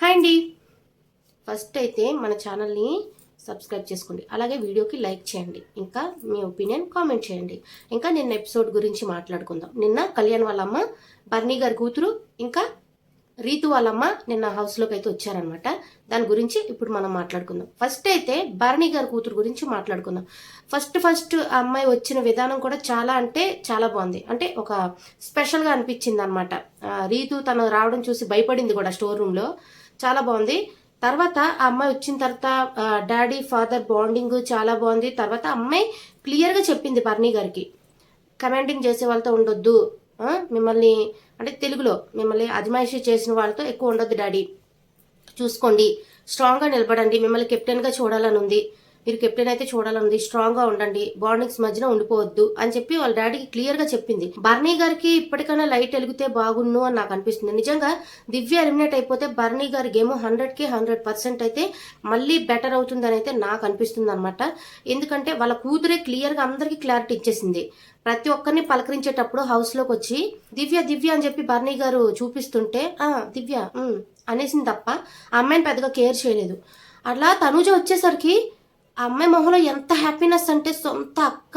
Hi అండి. First అయితే మన ఛానల్ని సబ్స్క్రైబ్ చేసుకోండి. అలాగే వీడియోకి లైక్ చేయండి. ఇంకా మీ ఒపీనియన్ కామెంట్ చేయండి. ఇంకా నిన్న ఎపిసోడ్ గురించి మాట్లాడుకుందాం. నిన్న కళ్యాణ్ వాళ్ళమ్మ బర్నీ గారి కూతురు ఇంకా రీతు వాళ్ళమ్మ నిన్న హౌస్లోకి అయితే వచ్చారనమాట దాని గురించి ఇప్పుడు మనం మాట్లాడుకుందాం. ఫస్ట్ అయితే భరణి గారి కూతురు గురించి మాట్లాడుకుందాం. ఫస్ట్ ఫస్ట్ ఆ అమ్మాయి వచ్చిన విధానం కూడా చాలా అంటే చాలా బాగుంది. అంటే ఒక స్పెషల్గా అనిపించింది అనమాట రీతు తను రావడం చూసి భయపడింది కూడా స్టోర్ రూమ్లో. చాలా బాగుంది. తర్వాత ఆ అమ్మాయి వచ్చిన తర్వాత డాడీ ఫాదర్ బాండింగ్ చాలా బాగుంది. తర్వాత అమ్మాయి క్లియర్గా చెప్పింది బర్నీ గారికి. కమాండింగ్ చేసే వాళ్ళతో ఉండొద్దు. మిమ్మల్ని అంటే తెలుగులో మిమ్మల్ని అజమాయిషి చేసిన వాళ్ళతో ఎక్కువ ఉండొద్దు డాడీ. చూసుకోండి. స్ట్రాంగ్గా నిలబడండి. మిమ్మల్ని కెప్టెన్గా చూడాలని ఉంది. మీరు కెప్టెన్ అయితే చూడాలండి స్ట్రాంగ్ స్ట్రాంగ్గా ఉండండి. బాండింగ్స్ మధ్యన ఉండిపోవద్దు అని చెప్పి వాళ్ళ డాడీకి క్లియర్గా చెప్పింది. బర్నీ గారికి ఇప్పటికైనా లైట్ వెలిగితే బాగుండు అని నాకు అనిపిస్తుంది. నిజంగా దివ్య ఎలిమినేట్ అయిపోతే బర్నీ గారి గేమ్ హండ్రెడ్కి హండ్రెడ్ పర్సెంట్ అయితే మళ్ళీ బెటర్ అవుతుందని అయితే నాకు అనిపిస్తుంది అనమాట ఎందుకంటే వాళ్ళ కూతురే క్లియర్గా అందరికీ క్లారిటీ ఇచ్చేసింది. ప్రతి ఒక్కరిని పలకరించేటప్పుడు హౌస్లోకి వచ్చి దివ్య దివ్య అని చెప్పి బర్నీ గారు చూపిస్తుంటే ఆ దివ్య అనేసింది తప్ప ఆ అమ్మాయిని పెద్దగా కేర్ చేయలేదు. అట్లా తనూజ వచ్చేసరికి ఆ అమ్మాయి మొహంలో ఎంత హ్యాపీనెస్ అంటే సొంత అక్క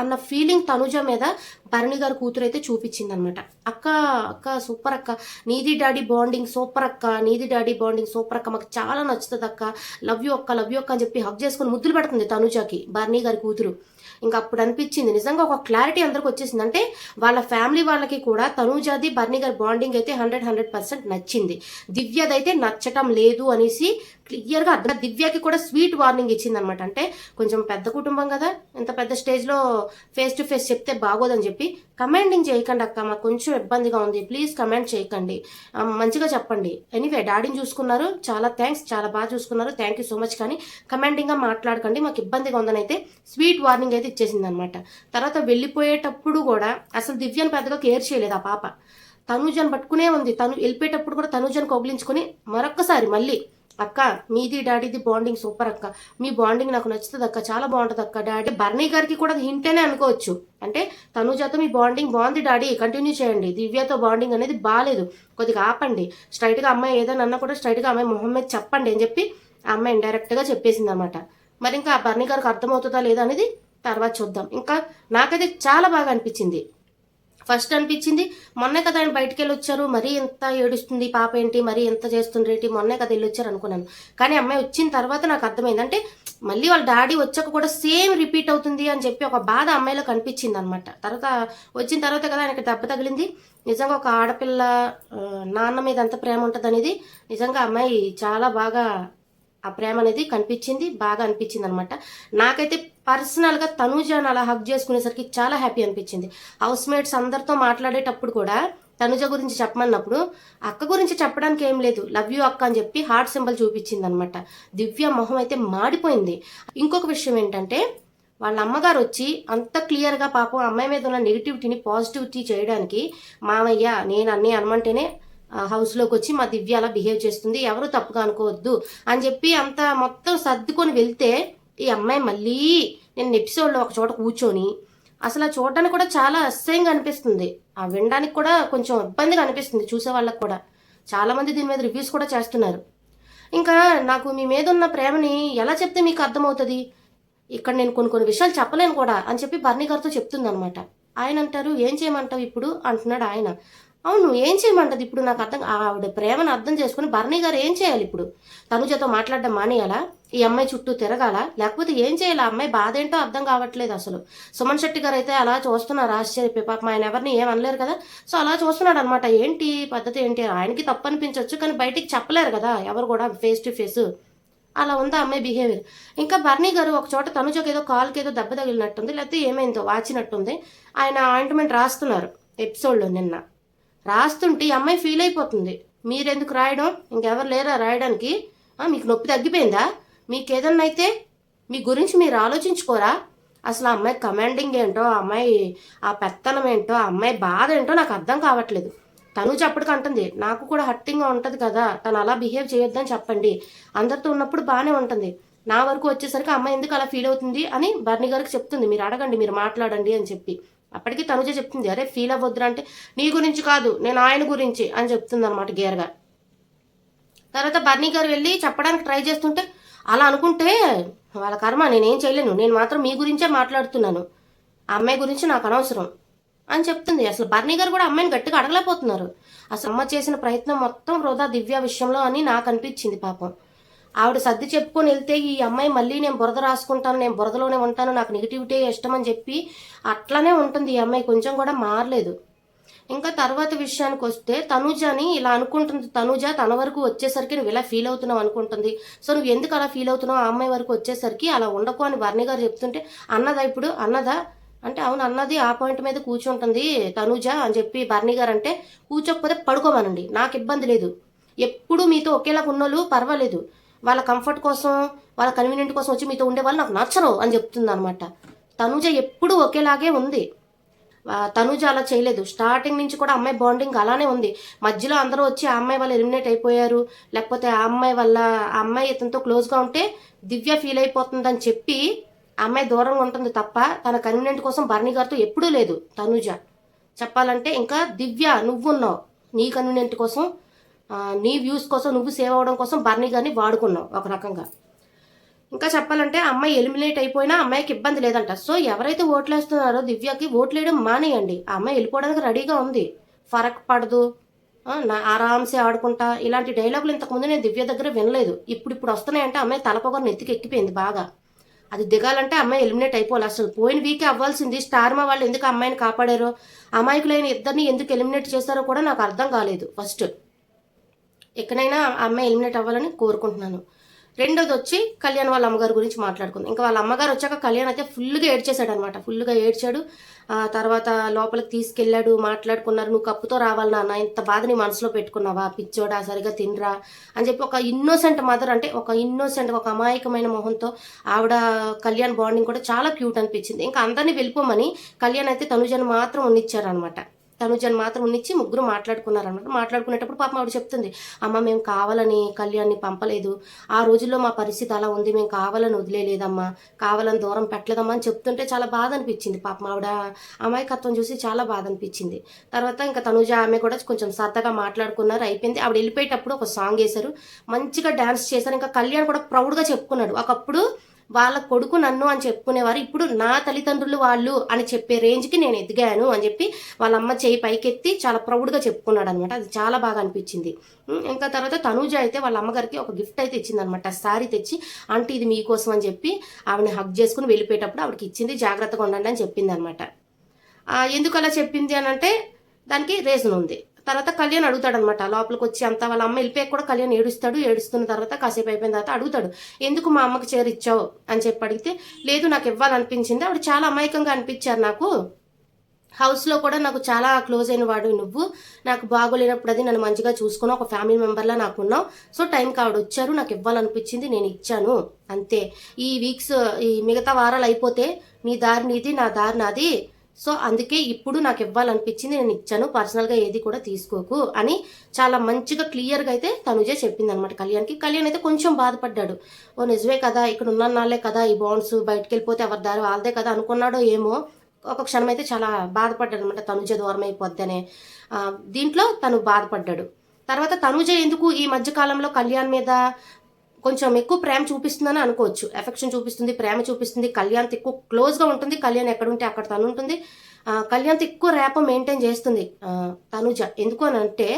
అన్న ఫీలింగ్ తనుజ మీద భరణి గారి కూతురు అయితే చూపించింది అనమాట అక్క అక్క సూపర్ అక్క. నీది డాడీ బాండింగ్ సూపర్ అక్క. నీది డాడీ బాండింగ్ సూపర్ అక్క. మాకు చాలా నచ్చుతుంది అక్క లవ్ యూ అక్క లవ్ యూ అక్క అని చెప్పి హక్ చేసుకుని ముద్దులు పెడుతుంది తనుజకి భరణి గారి కూతురు. ఇంకా అప్పుడు అనిపించింది. నిజంగా ఒక క్లారిటీ అందరికి వచ్చేసింది. అంటే వాళ్ళ ఫ్యామిలీ వాళ్ళకి కూడా తనూజాది బర్నీ గారి బాండింగ్ అయితే హండ్రెడ్ హండ్రెడ్ పర్సెంట్ నచ్చింది. దివ్యదైతే నచ్చటం లేదు అనేసి క్లియర్గా అర్థం. దివ్యకి కూడా స్వీట్ వార్నింగ్ ఇచ్చింది అనమాట అంటే కొంచెం పెద్ద కుటుంబం కదా ఇంత పెద్ద స్టేజ్లో ఫేస్ టు ఫేస్ చెప్తే బాగోదని చెప్పి కమాండింగ్ చేయకండి అక్క మాకు కొంచెం ఇబ్బందిగా ఉంది. ప్లీజ్ కమెంట్ చేయకండి. మంచిగా చెప్పండి. ఎనీవే డాడీని చూసుకున్నారు. చాలా థ్యాంక్స్ చాలా బాగా చూసుకున్నారు. థ్యాంక్ యూ సో మచ్ కానీ కమాండింగ్గా మాట్లాడకండి. మాకు ఇబ్బందిగా ఉందని అయితే స్వీట్ వార్నింగ్ అయితే ఇచ్చేసింది అనమాట తర్వాత వెళ్ళిపోయేటప్పుడు కూడా అసలు దివ్యను పెద్దగా కేర్ చేయలేదు ఆ పాప. తనుజను పట్టుకునే ఉంది. తను వెళ్ళిపోయేటప్పుడు కూడా తనుజను కౌగిలించుకొని మరొక్కసారి మళ్ళీ అక్క మీది డాడీది బాండింగ్ సూపర్ అక్క. మీ బాండింగ్ నాకు నచ్చుతుంది అక్క. చాలా బాగుంటుంది అక్క. డాడీ బర్నీ గారికి కూడా హింటేనే అనుకోవచ్చు. అంటే తనుజతో మీ బాండింగ్ బాగుంది డాడీ. కంటిన్యూ చేయండి. దివ్యతో బాండింగ్ అనేది బాగాలేదు కొద్దిగా ఆపండి. స్ట్రైట్గా అమ్మాయి ఏదైనా అన్నా కూడా స్ట్రైట్గా అమ్మాయి మొహం మీద చెప్పండి అని చెప్పి ఆ అమ్మాయి ఇండైరెక్ట్గా చెప్పేసింది అనమాట మరి ఇంకా ఆ బర్నీ గారికి అర్థమవుతుందా లేదా అనేది తర్వాత చూద్దాం. ఇంకా నాకైతే చాలా బాగా అనిపించింది. ఫస్ట్ అనిపించింది మొన్నే కదా ఆయన బయటికి వెళ్ళి వచ్చారు మరీ ఎంత ఏడుస్తుంది పాప ఏంటి మరీ ఎంత చేస్తుంది ఏంటి మొన్నే కదా వెళ్ళి వచ్చారు అనుకున్నాను. కానీ అమ్మాయి వచ్చిన తర్వాత నాకు అర్థమైంది. అంటే మళ్ళీ వాళ్ళ డాడీ వచ్చాక కూడా సేమ్ రిపీట్ అవుతుంది అని చెప్పి ఒక బాధ అమ్మాయిలో కనిపించింది అనమాట తర్వాత వచ్చిన తర్వాత కదా ఆయనకి దెబ్బ తగిలింది. నిజంగా ఒక ఆడపిల్ల నాన్న మీద ఎంత ప్రేమ ఉంటుంది అనేది నిజంగా అమ్మాయి చాలా బాగా ఆ ప్రేమ అనేది కనిపించింది బాగా అనిపించింది అనమాట నాకైతే పర్సనల్గా తనుజాను అలా హక్ చేసుకునేసరికి చాలా హ్యాపీ అనిపించింది. హౌస్ మేట్స్ అందరితో మాట్లాడేటప్పుడు కూడా తనుజ గురించి చెప్పమన్నప్పుడు అక్క గురించి చెప్పడానికి ఏం లేదు లవ్ యూ అక్క అని చెప్పి హార్ట్ సింబల్ చూపించింది అనమాట దివ్య మొహం అయితే మాడిపోయింది. ఇంకొక విషయం ఏంటంటే వాళ్ళ అమ్మగారు వచ్చి అంత క్లియర్గా పాపం అమ్మాయి మీద ఉన్న నెగిటివిటీని పాజిటివిటీ చేయడానికి మామయ్య నేను అన్నీ అనమంటేనే హౌస్లోకి వచ్చి మా దివ్య అలా బిహేవ్ చేస్తుంది ఎవరు తప్పుగా అనుకోవద్దు అని చెప్పి అంత మొత్తం సర్దుకొని వెళ్తే ఈ అమ్మాయి మళ్ళీ నేను ఎపిసోడ్లో ఒక చోట కూర్చొని అసలు ఆ చూడడానికి కూడా చాలా అసహ్యంగా అనిపిస్తుంది. ఆ వినడానికి కూడా కొంచెం ఇబ్బందిగా అనిపిస్తుంది చూసే వాళ్ళకి కూడా. చాలామంది దీని మీద రివ్యూస్ కూడా చేస్తున్నారు. ఇంకా నాకు మీ మీద ఉన్న ప్రేమని ఎలా చెప్తే మీకు అర్థమవుతుంది? ఇక్కడ నేను కొన్ని కొన్ని విషయాలు చెప్పలేను కూడా అని చెప్పి బర్నీ గారితో చెప్తుంది అనమాట ఆయన అంటారు ఏం చేయమంటావు ఇప్పుడు? అంటున్నాడు ఆయన. అవును ఏం చేయమంటది ఇప్పుడు? నాకు అర్థం ఆవిడ ప్రేమను అర్థం చేసుకుని బర్నీ గారు ఏం చేయాలి ఇప్పుడు? తనుజతో మాట్లాడడం మానేయాలా? ఈ అమ్మాయి చుట్టూ తిరగాల? లేకపోతే ఏం చేయాలి? ఆ అమ్మాయి బాధ ఏంటో అర్థం కావట్లేదు అసలు. సుమన్ శెట్టి గారు అయితే అలా చూస్తున్నారు. ఆశ్చర్యపి పాపం ఆయన ఎవరిని ఏం అనలేరు కదా. సో అలా చూస్తున్నాడు అనమాట ఏంటి పద్ధతి ఏంటి? ఆయనకి తప్పు అనిపించవచ్చు కానీ బయటికి చెప్పలేరు కదా ఎవరు కూడా ఫేస్ టు ఫేస్ అలా ఉందా అమ్మాయి బిహేవియర్ ఇంకా బర్నీ గారు ఒక చోట తనుజోకి ఏదో కాల్కి ఏదో దెబ్బ తగిలినట్టుంది లేకపోతే ఏమైందో వాచినట్టుంది. ఆయన ఆయింట్మెంట్ రాస్తున్నారు ఎపిసోడ్లో నిన్న. రాస్తుంటే ఈ అమ్మాయి ఫీల్ అయిపోతుంది. మీరెందుకు రాయడం? ఇంకెవరు లేరా రాయడానికి? మీకు నొప్పి తగ్గిపోయిందా? మీకు అయితే మీ గురించి మీరు ఆలోచించుకోరా అసలు ఆ అమ్మాయి కమాండింగ్ ఏంటో ఆ అమ్మాయి ఆ పెత్తనం ఏంటో ఆ అమ్మాయి బాధ ఏంటో నాకు అర్థం కావట్లేదు. తను చెప్పటికంటుంది నాకు కూడా హర్టింగ్గా ఉంటుంది కదా తను అలా బిహేవ్ చేయొద్దని చెప్పండి. అందరితో ఉన్నప్పుడు బాగానే ఉంటుంది. నా వరకు వచ్చేసరికి అమ్మాయి ఎందుకు అలా ఫీల్ అవుతుంది? అని బర్నీ గారికి చెప్తుంది మీరు అడగండి మీరు మాట్లాడండి అని చెప్పి. అప్పటికి తనుజ చెప్తుంది అరే ఫీల్ అవ్వద్దురా అంటే నీ గురించి కాదు నేను ఆయన గురించి అని చెప్తుంది అనమాట గేర్గా తర్వాత బర్నీ గారు వెళ్ళి చెప్పడానికి ట్రై చేస్తుంటే అలా అనుకుంటే వాళ్ళ కర్మ నేనేం చేయలేను. నేను మాత్రం మీ గురించే మాట్లాడుతున్నాను. ఆ అమ్మాయి గురించి నాకు అనవసరం అని చెప్తుంది. అసలు బర్నీ గారు కూడా అమ్మాయిని గట్టిగా అడగలేకపోతున్నారు. అసలు అమ్మ చేసిన ప్రయత్నం మొత్తం వృధా దివ్య విషయంలో అని నాకు అనిపించింది పాపం. ఆవిడ సర్ది చెప్పుకొని వెళ్తే ఈ అమ్మాయి మళ్ళీ నేను బురద రాసుకుంటాను నేను బురదలోనే ఉంటాను నాకు నెగిటివిటీ ఇష్టం అని చెప్పి అట్లానే ఉంటుంది. ఈ అమ్మాయి కొంచెం కూడా మారలేదు. ఇంకా తర్వాత విషయానికి వస్తే తనుజని ఇలా అనుకుంటుంది. తనుజ తన వరకు వచ్చేసరికి నువ్వు ఇలా ఫీల్ అవుతున్నావు అనుకుంటుంది. సో నువ్వు ఎందుకు అలా ఫీల్ అవుతున్నావు? ఆ అమ్మాయి వరకు వచ్చేసరికి అలా ఉండకు అని వర్ణి గారు చెప్తుంటే అన్నదా ఇప్పుడు? అన్నదా? అంటే అవును అన్నది ఆ పాయింట్ మీద కూర్చుంటుంది తనుజ అని చెప్పి బర్ణి గారు అంటే కూర్చోకపోతే పడుకోమనండి. నాకు ఇబ్బంది లేదు. ఎప్పుడు మీతో ఒకేలాగా ఉన్నోళ్ళు పర్వాలేదు. వాళ్ళ కంఫర్ట్ కోసం వాళ్ళ కన్వీనియంట్ కోసం వచ్చి మీతో ఉండే వాళ్ళు నాకు నచ్చరు అని చెప్తుంది అనమాట తనుజ ఎప్పుడు ఒకేలాగే ఉంది. తనుజ అలా చేయలేదు. స్టార్టింగ్ నుంచి కూడా అమ్మాయి బాండింగ్ అలానే ఉంది. మధ్యలో అందరూ వచ్చి ఆ అమ్మాయి వాళ్ళు ఎలిమినేట్ అయిపోయారు. లేకపోతే ఆ అమ్మాయి వల్ల ఆ అమ్మాయి ఇతనితో క్లోజ్గా ఉంటే దివ్య ఫీల్ అయిపోతుందని చెప్పి ఆ అమ్మాయి దూరంగా ఉంటుంది తప్ప తన కన్వీనియంట్ కోసం భరణి గారితో ఎప్పుడూ లేదు తనుజ. చెప్పాలంటే ఇంకా దివ్య నువ్వున్నావు. నీ కన్వీనియంట్ కోసం నీ వ్యూస్ కోసం నువ్వు సేవ్ అవ్వడం కోసం బర్నీ గారిని వాడుకున్నావు. ఒక రకంగా. ఇంకా చెప్పాలంటే అమ్మాయి ఎలిమినేట్ అయిపోయినా అమ్మాయికి ఇబ్బంది లేదంట. సో ఎవరైతే ఓట్లు వేస్తున్నారో దివ్యకి ఓట్లు వేయడం మానేయండి. ఆ అమ్మాయి వెళ్ళిపోవడానికి రెడీగా ఉంది. ఫరక్ పడదు. నా ఆరామ్సే ఆడుకుంటా. ఇలాంటి డైలాగులు ఇంతకుముందు నేను దివ్య దగ్గర వినలేదు. ఇప్పుడు ఇప్పుడు వస్తున్నాయంటే అమ్మాయి తలపొగరు నెత్తికి ఎక్కిపోయింది బాగా. అది దిగాలంటే అమ్మాయి ఎలిమినేట్ అయిపోవాలి. అసలు పోయిన వీకే అవ్వాల్సింది స్టార్ మా వాళ్ళు ఎందుకు అమ్మాయిని కాపాడారో అమాయకులైన ఇద్దరిని ఎందుకు ఎలిమినేట్ చేస్తారో కూడా నాకు అర్థం కాలేదు ఫస్ట్. ఎక్కడైనా అమ్మాయి ఎలిమినేట్ అవ్వాలని కోరుకుంటున్నాను. రెండోది వచ్చి కళ్యాణ్ వాళ్ళ అమ్మగారి గురించి మాట్లాడుకుందాం. ఇంకా వాళ్ళ అమ్మగారు వచ్చాక కళ్యాణ్ అయితే ఫుల్గా ఏడ్చేశాడు అనమాట ఫుల్గా ఏడ్చాడు. ఆ తర్వాత లోపలికి తీసుకెళ్ళాడు మాట్లాడుకున్నారు. నువ్వు కప్పుతో రావాలి నాన్న. ఇంత బాధ నీ మనసులో పెట్టుకున్నావా? పిచ్చోడా సరిగా తినరా? అని చెప్పి ఒక ఇన్నోసెంట్ మదర్ అంటే ఒక ఇన్నోసెంట్ ఒక అమాయకమైన మొహంతో ఆవిడ కళ్యాణ్ బాండింగ్ కూడా చాలా క్యూట్ అనిపించింది. ఇంకా అందరినీ వెళ్ళిపోమని కళ్యాణ్ అయితే తనుజను మాత్రం ఉన్నిచ్చారనమాట తనుజని మాత్రం ఉన్నిచ్చి ముగ్గురు మాట్లాడుకున్నారనమాట మాట్లాడుకునేటప్పుడు పాపం ఆవిడ చెప్తుంది అమ్మ మేము కావాలని కళ్యాణ్ని పంపలేదు. ఆ రోజుల్లో మా పరిస్థితి అలా ఉంది మేము కావాలని వదిలేలేదమ్మా. కావాలని దూరం పెట్టలేదమ్మా అని చెప్తుంటే చాలా బాధ అనిపించింది పాపం ఆవిడ. అమాయకత్వం చూసి చాలా బాధ అనిపించింది తర్వాత ఇంకా తనుజ ఆమె కూడా కొంచెం సరదాగా మాట్లాడుకున్నారు అయిపోయింది. ఆవిడ వెళ్ళిపోయేటప్పుడు ఒక సాంగ్ వేశారు. మంచిగా డ్యాన్స్ చేశారు. ఇంకా కళ్యాణ్ కూడా ప్రౌడ్గా చెప్పుకున్నాడు. ఒకప్పుడు వాళ్ళ కొడుకు నన్ను అని చెప్పుకునేవారు. ఇప్పుడు నా తల్లిదండ్రులు వాళ్ళు అని చెప్పే రేంజ్కి నేను ఎదిగాను అని చెప్పి వాళ్ళ అమ్మ చేయి పైకెత్తి చాలా ప్రౌడ్గా చెప్పుకున్నాడు అనమాట అది చాలా బాగా అనిపించింది. ఇంకా తర్వాత తనూజ అయితే వాళ్ళ అమ్మగారికి ఒక గిఫ్ట్ అయితే ఇచ్చిందనమాట సారీ తెచ్చి అంటే ఇది మీకోసం అని చెప్పి ఆవిడని హక్ చేసుకుని వెళ్ళిపోయేటప్పుడు ఆవిడకి ఇచ్చింది జాగ్రత్తగా ఉండండి అని చెప్పింది అనమాట ఎందుకు అలా చెప్పింది అని అంటే దానికి రీజన్ ఉంది. తర్వాత కళ్యాణ్ అడుగుతాడు అనమాట లోపలికి వచ్చి అంతా వాళ్ళ అమ్మ వెళ్ళిపోయాక కూడా కళ్యాణ్ ఏడుస్తాడు. ఏడుస్తున్న తర్వాత కాసేపు అయిపోయిన తర్వాత అడుగుతాడు. ఎందుకు మా అమ్మకి చీర ఇచ్చావు? అని చెప్పి అడిగితే లేదు నాకు ఇవ్వాలనిపించింది. ఆవిడ చాలా అమాయకంగా అనిపించారు నాకు. హౌస్లో కూడా నాకు చాలా క్లోజ్ అయిన వాడు నువ్వు. నాకు బాగోలేనప్పుడు అది నన్ను మంచిగా చూసుకుని ఒక ఫ్యామిలీ మెంబర్లా నాకు ఉన్నావు. సో టైంకి ఆవిడ వచ్చారు. నాకు ఇవ్వాలనిపించింది. నేను ఇచ్చాను. అంతే. ఈ వీక్స్ ఈ మిగతా వారాలు అయిపోతే నీ దారి నీది నా దారి నాది. సో అందుకే ఇప్పుడు నాకు ఇవ్వాలనిపించింది నేను ఇచ్చాను పర్సనల్గా ఏది కూడా తీసుకోకు అని చాలా మంచిగా క్లియర్గా అయితే తనుజే చెప్పింది అనమాట కళ్యాణ్కి. కళ్యాణ్ అయితే కొంచెం బాధపడ్డాడు. ఓ నిజమే కదా ఇక్కడ ఉన్న నాళ్ళే కదా ఈ బాండ్స్ బయటకు వెళ్ళిపోతే ఎవరి దారి వాళ్ళదే కదా అనుకున్నాడో ఏమో. ఒక క్షణం అయితే చాలా బాధపడ్డాడు అనమాట తనుజ దూరం అయిపోద్దనే దీంట్లో తను బాధపడ్డాడు. తర్వాత తనుజ ఎందుకు ఈ మధ్యకాలంలో కళ్యాణ్ మీద కొంచెం ఎక్కువ ప్రేమ చూపిస్తుందని అనుకోవచ్చు. ఎఫెక్షన్ చూపిస్తుంది ప్రేమ చూపిస్తుంది. కళ్యాణ్ ఎక్కువ క్లోజ్గా ఉంటుంది. కళ్యాణ్ ఎక్కడ ఉంటే అక్కడ తను ఉంటుంది. కళ్యాణ్ ఎక్కువ రేప మెయింటైన్ చేస్తుంది. తనుజ. ఎందుకు అని అంటే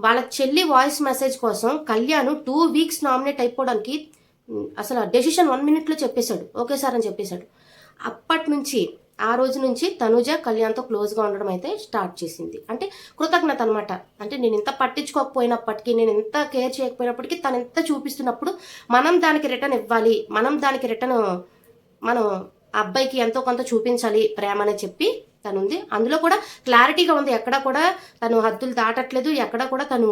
వాళ్ళ చెల్లి వాయిస్ మెసేజ్ కోసం కళ్యాణ్ టూ వీక్స్ నామినేట్ అయిపోవడానికి అసలు డెసిషన్ వన్ మినిట్లో చెప్పేశాడు. ఓకే సార్ అని చెప్పేశాడు. అప్పటి నుంచి ఆ రోజు నుంచి తనుజ కళ్యాణ్తో క్లోజ్గా ఉండడం అయితే స్టార్ట్ చేసింది. అంటే కృతజ్ఞత అనమాట అంటే నేను ఇంత పట్టించుకోకపోయినప్పటికీ నేను ఎంత కేర్ చేయకపోయినప్పటికీ తను ఎంత చూపిస్తున్నప్పుడు మనం దానికి రిటర్న్ ఇవ్వాలి మనం దానికి రిటర్న్ మనం అబ్బాయికి ఎంతో కొంత చూపించాలి ప్రేమ అని చెప్పి తను ఉంది అందులో కూడా క్లారిటీగా ఉంది. ఎక్కడ కూడా తను హద్దులు దాటట్లేదు. ఎక్కడ కూడా తను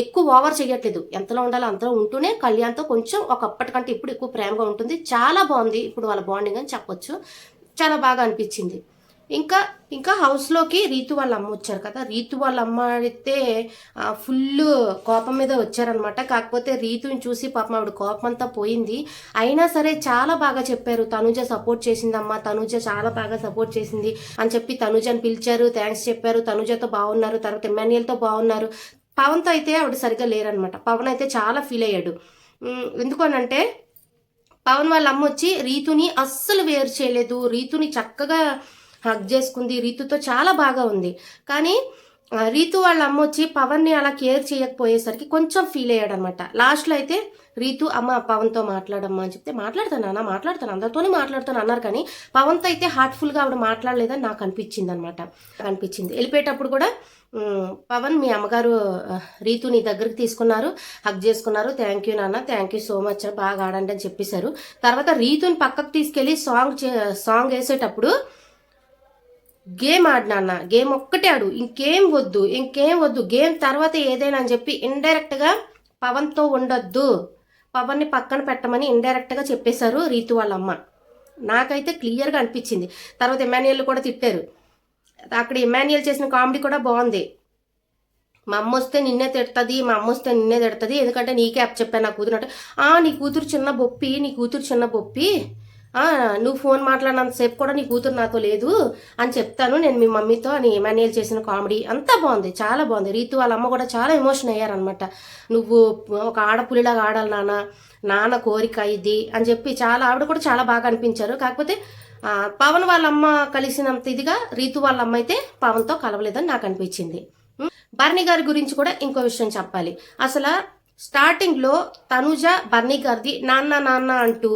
ఎక్కువ ఓవర్ చేయట్లేదు ఎంతలో ఉండాలో అంతలో ఉంటూనే కళ్యాణ్తో కొంచెం ఒకప్పటికంటే ఇప్పుడు ఎక్కువ ప్రేమగా ఉంటుంది. చాలా బాగుంది. ఇప్పుడు వాళ్ళ బాండింగ్ అని చెప్పొచ్చు. చాలా బాగా అనిపించింది. ఇంకా ఇంకా హౌస్లోకి రీతు వాళ్ళ అమ్మ వచ్చారు కదా. రీతు వాళ్ళ అమ్మ అయితే ఫుల్ కోపం మీద వచ్చారనమాట కాకపోతే రీతుని చూసి పాపం ఆవిడ కోపం అంతా పోయింది. అయినా సరే చాలా బాగా చెప్పారు. తనుజ సపోర్ట్ చేసిందమ్మా. తనుజ చాలా బాగా సపోర్ట్ చేసింది అని చెప్పి తనుజని పిలిచారు. థ్యాంక్స్ చెప్పారు. తనుజతో బాగున్నారు. తర్వాత ఎమ్మెన్యేలతో బాగున్నారు. పవన్తో అయితే ఆవిడ సరిగ్గా లేరనమాట పవన్ అయితే చాలా ఫీల్ అయ్యాడు. ఎందుకనంటే ఎందుకు అనంటే పవన్ వాళ్ళ అమ్మ వచ్చి రీతుని అస్సలు వేరు చేయలేదు. రీతుని చక్కగా హక్ చేసుకుంది. రీతుతో చాలా బాగా ఉంది. కానీ రీతు వాళ్ళ అమ్మ వచ్చి పవన్ని అలా కేర్ చేయకపోయేసరికి కొంచెం ఫీల్ అయ్యాడు అనమాట లాస్ట్లో అయితే రీతు అమ్మ పవన్తో మాట్లాడమ్మా అని చెప్తే మాట్లాడతాను అన్న మాట్లాడతాను. అందరితోనే మాట్లాడతాను అన్నారు. కానీ పవన్తో అయితే హార్ట్ఫుల్గా ఆవిడ మాట్లాడలేదని నాకు అనిపించింది అనమాట అనిపించింది. వెళ్ళిపోయేటప్పుడు కూడా పవన్ మీ అమ్మగారు రీతు నీ దగ్గరికి తీసుకున్నారు హగ్ చేసుకున్నారు. థ్యాంక్ యూ నాన్న థ్యాంక్ యూ సో మచ్ బాగా ఆడండి అని చెప్పేశారు. తర్వాత రీతుని పక్కకు తీసుకెళ్ళి సాంగ్ చే- సాంగ్ వేసేటప్పుడు గేమ్ ఆడినాన్న గేమ్ ఒక్కటే ఆడు. ఇంకేం వద్దు ఇంకేం వద్దు. గేమ్ తర్వాత ఏదైనా అని చెప్పి ఇండైరెక్ట్గా పవన్తో ఉండొద్దు. పవన్ని పక్కన పెట్టమని ఇండైరెక్ట్గా చెప్పేశారు రీతు వాళ్ళ అమ్మ నాకైతే క్లియర్గా అనిపించింది. తర్వాత ఎమాన్యుయల్ కూడా తిట్టారు. అక్కడ ఇమాన్యుయల్ చేసిన కామెడీ కూడా బాగుంది. మా అమ్మ వస్తే నిన్నే తిడుతుంది మా అమ్మ వస్తే నిన్నే తిడుతుంది ఎందుకంటే నీకే అప్ చెప్పాను నా కూతురు అంటే "ఆ, నీ కూతురు చిన్న బొప్పి నీ కూతురు చిన్న బొప్పి నువ్వు ఫోన్ మాట్లాడినంతసేపు కూడా నీ కూతురు నాతో లేదు అని చెప్తాను నేను మీ మమ్మీతో అని ఎమాన్యుయల్ చేసిన కామెడీ. అంతా బాగుంది చాలా బాగుంది. రీతు వాళ్ళ అమ్మ కూడా చాలా ఎమోషన్ అయ్యారనమాట నువ్వు ఒక ఆడపులిలాగా ఆడాలి నాన్న నాన్న కోరిక ఇది అని చెప్పి చాలా ఆవిడ కూడా చాలా బాగా అనిపించారు. కాకపోతే పవన్ వాళ్ళ అమ్మ కలిసినంత ఇదిగా రీతు వాళ్ళ అమ్మ అయితే పవన్తో కలవలేదని నాకు అనిపించింది. బర్ణి బర్నీ గారి గురించి కూడా ఇంకో విషయం చెప్పాలి. అసలు స్టార్టింగ్లో తనుజ బర్నీ గారిది నాన్న నాన్న అంటూ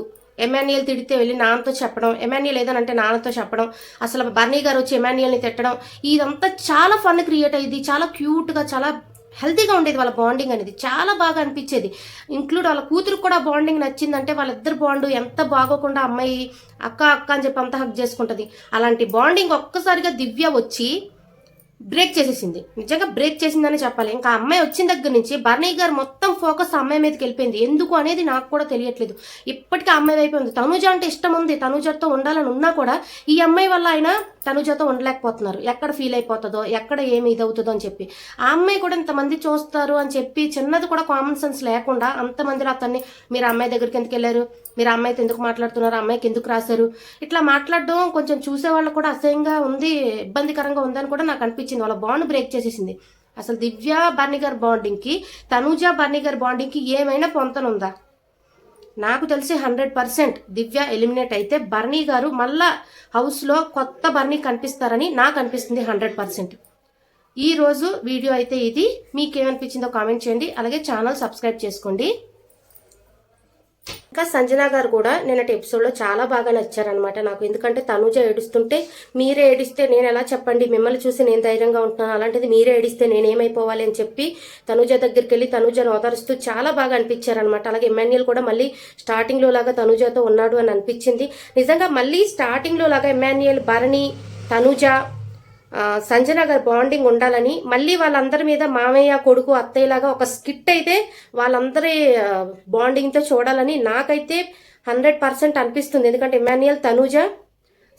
ఎమాన్యుయల్ తిడితే వెళ్ళి నాన్నతో చెప్పడం ఎమాన్యుయల్ ఏదనంటే నాన్నతో చెప్పడం అసలు బర్నీ గారు వచ్చి ఎమాన్యుయల్ని తిట్టడం ఇదంతా చాలా ఫన్ క్రియేట్ అయ్యింది. చాలా క్యూట్గా చాలా హెల్తీగా ఉండేది వాళ్ళ బాండింగ్ అనేది. చాలా బాగా అనిపించేది. ఇంక్లూడ్ వాళ్ళ కూతురు కూడా బాండింగ్ నచ్చిందంటే వాళ్ళిద్దరు బాండ్ ఎంత బాగోకుండా అమ్మాయి అక్క అక్క అని చెప్పి అంతా హక్ చేసుకుంటుంది. అలాంటి బాండింగ్ ఒక్కసారిగా దివ్య వచ్చి బ్రేక్ చేసేసింది. నిజంగా బ్రేక్ చేసిందని చెప్పాలి. ఇంకా అమ్మాయి వచ్చిన దగ్గర నుంచి బర్నీ గారు మొత్తం ఫోకస్ అమ్మాయి మీదకి వెళ్ళిపోయింది. ఎందుకు అనేది నాకు కూడా తెలియట్లేదు. ఇప్పటికీ అమ్మాయి వైపు ఉంది. తనుజ అంటే ఇష్టం ఉంది. తనుజతో ఉండాలని ఉన్నా కూడా ఈ అమ్మాయి వల్ల ఆయన తనుజతో ఉండలేకపోతున్నారు. ఎక్కడ ఫీల్ అయిపోతుందో ఎక్కడ ఏమి ఇదవుతుందో అని చెప్పి. ఆ అమ్మాయి కూడా ఇంతమంది చూస్తారు అని చెప్పి చిన్నది కూడా కామన్ సెన్స్ లేకుండా అంతమందిలో అతన్ని మీరు అమ్మాయి దగ్గరికి ఎందుకు వెళ్ళారు? మీరు అమ్మాయితో ఎందుకు మాట్లాడుతున్నారు? అమ్మాయికి ఎందుకు రాశారు? ఇట్లా మాట్లాడడం కొంచెం చూసేవాళ్ళు కూడా అసహ్యంగా ఉంది ఇబ్బందికరంగా ఉందని కూడా నాకు అనిపించింది. వాళ్ళ బాండ్ బ్రేక్ చేసేసింది. అసలు దివ్య బర్నిగర్ బాండింగ్కి తనూజ బర్నిగర్ బాండింగ్కి ఏమైనా పొంతనుందా? నాకు తెలిసి హండ్రెడ్ పర్సెంట్ దివ్య ఎలిమినేట్ అయితే బర్నీ గారు మళ్ళా హౌస్లో కొత్త బర్నీ కనిపిస్తారని నాకు అనిపిస్తుంది హండ్రెడ్ పర్సెంట్. ఈరోజు వీడియో అయితే ఇది. మీకేమనిపించిందో కామెంట్ చేయండి. అలాగే ఛానల్ సబ్స్క్రైబ్ చేసుకోండి. ఇంకా సంజన గారు కూడా నిన్నటి ఎపిసోడ్లో చాలా బాగా నచ్చారనమాట నాకు. ఎందుకంటే తనుజ ఏడుస్తుంటే మీరే ఏడిస్తే నేను ఎలా చెప్పండి? మిమ్మల్ని చూసి నేను ధైర్యంగా ఉంటున్నాను. అలాంటిది మీరే ఏడిస్తే నేనేమైపోవాలి అని చెప్పి తనుజ దగ్గరికి వెళ్ళి తనుజను ఓదారుస్తూ చాలా బాగా అనిపించారనమాట అలాగే ఎమ్మాన్యుల్ కూడా మళ్ళీ స్టార్టింగ్లో లాగా తనుజతో ఉన్నాడు అని అనిపించింది. నిజంగా మళ్ళీ స్టార్టింగ్లో లాగా ఎమ్మాన్యుయల్ భరణి తనుజ సంజన గారి బాండింగ్ ఉండాలని మళ్ళీ వాళ్ళందరి మీద మామయ్య కొడుకు అత్తయ్యలాగా ఒక స్కిట్ అయితే వాళ్ళందరి బాండింగ్తో చూడాలని నాకైతే హండ్రెడ్ పర్సెంట్ అనిపిస్తుంది. ఎందుకంటే ఇమాన్యుయల్ తనూజ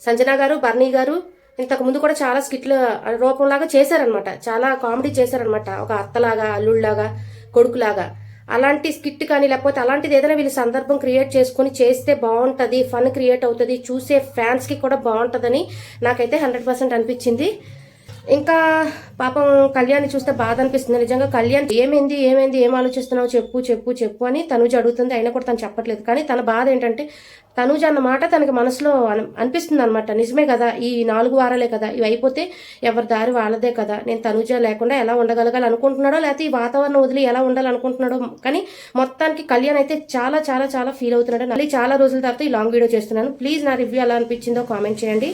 సంజన గారు బర్నీ గారు ఇంతకు ముందు కూడా చాలా స్కిట్ల రూపంలాగా చేశారనమాట చాలా కామెడీ చేశారనమాట ఒక అత్తలాగా అల్లుళ్ళలాగా కొడుకులాగా. అలాంటి స్కిట్ కానీ లేకపోతే అలాంటిది ఏదైనా వీళ్ళు సందర్భం క్రియేట్ చేసుకొని చేస్తే బాగుంటుంది ఫన్ క్రియేట్ అవుతుంది చూసే ఫ్యాన్స్కి కూడా బాగుంటుందని నాకైతే హండ్రెడ్ పర్సెంట్ అనిపించింది. ఇంకా పాపం కళ్యాణ్ చూస్తే బాధ అనిపిస్తుంది. నిజంగా కళ్యాణ్ ఏమైంది ఏమైంది ఏం ఆలోచిస్తున్నావు? చెప్పు చెప్పు చెప్పు అని తనుజ అడుగుతుంది. అయినా కూడా తను చెప్పట్లేదు. కానీ తన బాధ ఏంటంటే తనుజ అన్నమాట తనకి మనసులో అనిపిస్తుంది అనమాట నిజమే కదా ఈ నాలుగు వారాలే కదా ఇవి అయిపోతే ఎవరి దారి వాళ్ళదే కదా. నేను తనుజ లేకుండా ఎలా ఉండగలగాలి అనుకుంటున్నాడో లేకపోతే ఈ వాతావరణం వదిలి ఎలా ఉండాలనుకుంటున్నాడో కానీ మొత్తానికి కళ్యాణ్ అయితే చాలా చాలా చాలా ఫీల్ అవుతున్నాడు. మళ్ళీ చాలా రోజుల తర్వాత ఈ లాంగ్ వీడియో చేస్తున్నాను. ప్లీజ్ నా రివ్యూ ఎలా అనిపించిందో కామెంట్ చేయండి.